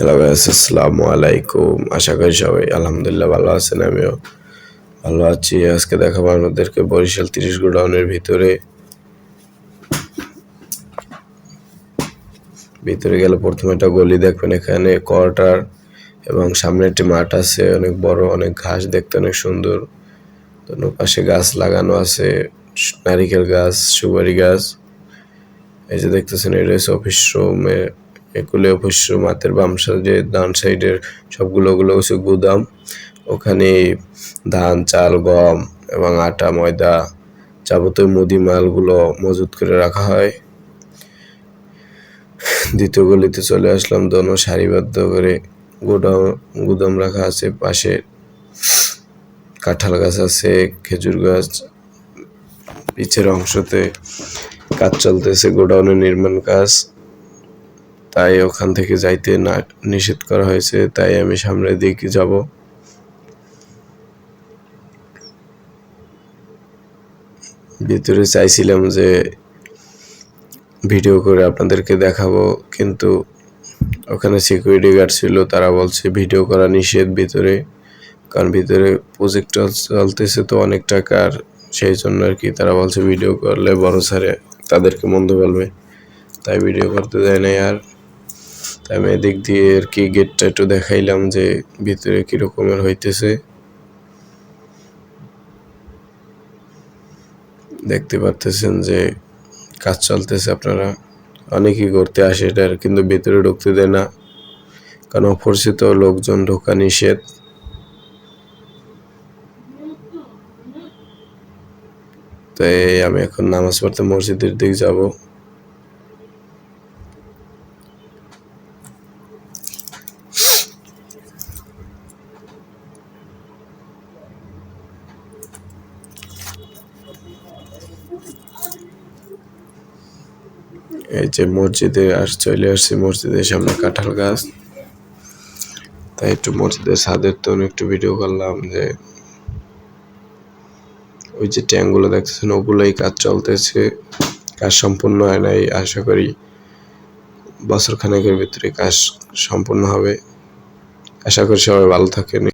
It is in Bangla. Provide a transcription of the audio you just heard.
হ্যালো আসসালামু আলাইকুম আশা করি সবাই আলহামদুলিল্লাহ ভালো আছেন, আমিও ভালো আছি। আজকে দেখাবো আপনাদেরকে বরিশাল তিরিশ গোডাউনের ভিতরে। ভিতরে গেলে প্রথমে একটা গলি দেখবেন এখানে, কোয়ার্টার এবং সামনে একটি মাঠ আছে, অনেক বড়, অনেক ঘাস দেখতে অনেক সুন্দর। পাশে গাছ লাগানো আছে, নারিকেল গাছ, সুপারি গাছ। এই যে দেখতেছেন, এটা হচ্ছে অফিস রুমে এগুলো অফিস রুম হাতের বাম সাইডে ডান সাইডের সবগুলো, ওগুলো হচ্ছে গুদাম। ওখানে ধান, চাল, গম এবং আটা, ময়দা যাবতীয় মুদি মালগুলো মজুত করে রাখা হয়। দ্বিতীয় গলিতে চলে আসলাম, দোনো সারিবদ্ধ করে গোডাউন গুদাম রাখা আছে পাশে। কাঁঠাল গাছ আছে, খেজুর গাছ পিছের অংশতে কাজ চলতেছে, গোডাউনের নির্মাণ কাজ। তাই ওখান থেকে যাইতে না নিষেধ করা হয়েছে, তাই আমি সামনের দিকে যাব। ভিতরে চাইছিলাম যে ভিডিও করে আপনাদেরকে দেখাবো, কিন্তু ওখানে সিকিউরিটি গার্ড ছিল, তারা বলছে ভিডিও করা নিষেধ ভিতরে, কারণ ভিতরে প্রজেক্ট চলতেছে তো অনেক টাকার সেই জন্য আর কি তারা বলছে ভিডিও করলে বড় স্যারে তাদেরকে মন্দ বলবে। তাই ভিডিও করতে দেয় নাই আর তাই আমি এদিক দিয়ে আর কি গেটটা একটু দেখাইলাম যে ভিতরে কীরকমের হইতেছে। দেখতে পারতেছেন যে কাজ চলতেছে আপনারা। অনেকেই করতে আসে এটার কিন্তু ভিতরে ঢুকতে দেয় না। কারণ অপরিচিত লোকজন ঢোকা নিষেধ। তাই আমি এখন নামাজ পড়তে মসজিদের দিক যাব। এই যে মসজিদে আর চলে আসছি, মসজিদের সামনে কাঁঠাল গাছ। তাই একটু মসজিদের ছাদের তো একটু ভিডিও করলাম যে ওই যে ট্যাঙ্কগুলো দেখতেছেন, ওগুলোই কাজ চলতেছে। কাজ সম্পূর্ণ হয় নাই, আশা করি বছর খানেকের ভিতরে কাজ সম্পূর্ণ হবে। আশা করি সবাই ভালো থাকেন।